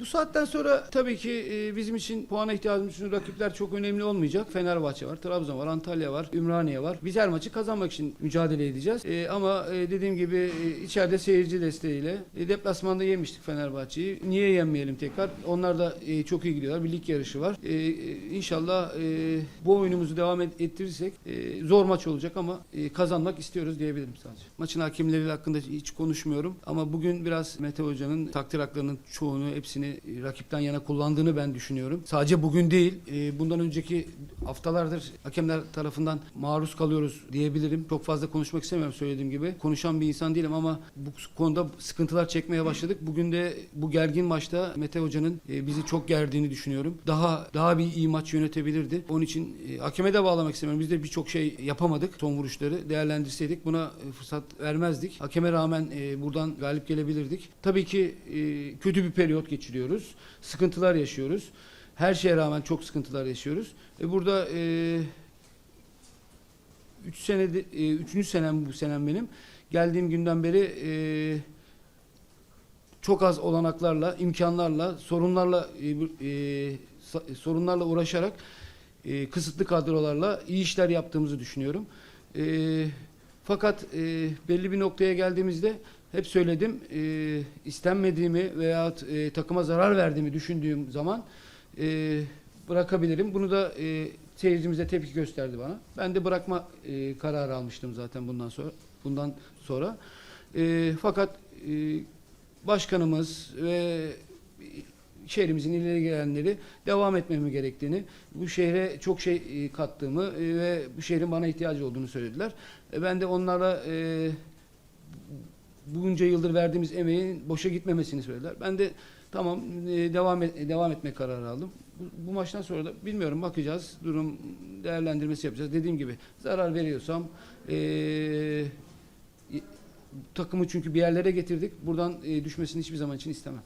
Bu saatten sonra tabii ki e, bizim için puana ihtiyacımız için rakipler çok önemli olmayacak. Fenerbahçe var, Trabzon var, Antalya var, Ümraniye var. Biz her maçı kazanmak için mücadele edeceğiz. E, ama e, dediğim gibi içeride seyirci desteğiyle deplasmanda yemiştik Fenerbahçe'yi. Niye yenmeyelim tekrar? Onlar da çok iyi gidiyorlar. Bir lig yarışı var. İnşallah bu oyunumuzu devam et- ettirirsek zor maç olacak ama kazanmak istiyoruz diyebilirim sadece. Maçın hakemleri hakkında hiç konuşmuyorum ama bugün biraz Mete Hoca'nın takdir haklarının çoğunu hepsini e, rakipten yana kullandığını ben düşünüyorum. Sadece bugün değil, e, bundan önceki haftalardır hakemler tarafından maruz kalıyoruz diyebilirim. Çok fazla konuşmak istemiyorum söylediğim gibi. Konuşan bir insan değilim ama bu konuda sıkıntılar çekmeye başladık. Bugün de bu gergin maçta Mete Hoca'nın e, bizi çok gerdiğini düşünüyorum. Daha daha bir iyi maç yönetebilirdi. Onun için hakeme de bağlamak istemiyorum. Biz de birçok şey yapamadık. Son vuruşları değerlendirseydik buna fırsat vermezdik. Hakeme rağmen buradan galip gelebilirdik. Tabii ki kötü bir periyot geçiriyoruz. Sıkıntılar yaşıyoruz. Her şeye rağmen çok sıkıntılar yaşıyoruz. E, burada e, 3 senede e, üçüncü senem bu senem benim. Geldiğim günden beri e, çok az olanaklarla, imkanlarla, sorunlarla e, e, sorunlarla uğraşarak e, kısıtlı kadrolarla iyi işler yaptığımızı düşünüyorum. E, fakat e, belli bir noktaya geldiğimizde hep söyledim e, istenmediğimi veya e, takıma zarar verdiğimi düşündüğüm zaman e, bırakabilirim. Bunu da e, seyircimize tepki gösterdi bana. Ben de bırakma e, kararı almıştım zaten bundan sonra. Bundan sonra. E, fakat e, başkanımız ve şehrimizin ileri gelenleri devam etmemi gerektiğini, bu şehre çok şey e, kattığımı e, ve bu şehrin bana ihtiyacı olduğunu söylediler. E, Ben de onlara e, yıldır verdiğimiz emeğin boşa gitmemesini söylediler. Ben de tamam devam et, devam etme kararı aldım. Bu, bu maçtan sonra da bilmiyorum bakacağız. Durum değerlendirmesi yapacağız. Dediğim gibi zarar veriyorsam e, takımı çünkü bir yerlere getirdik. Buradan e, düşmesini hiçbir zaman için istemem.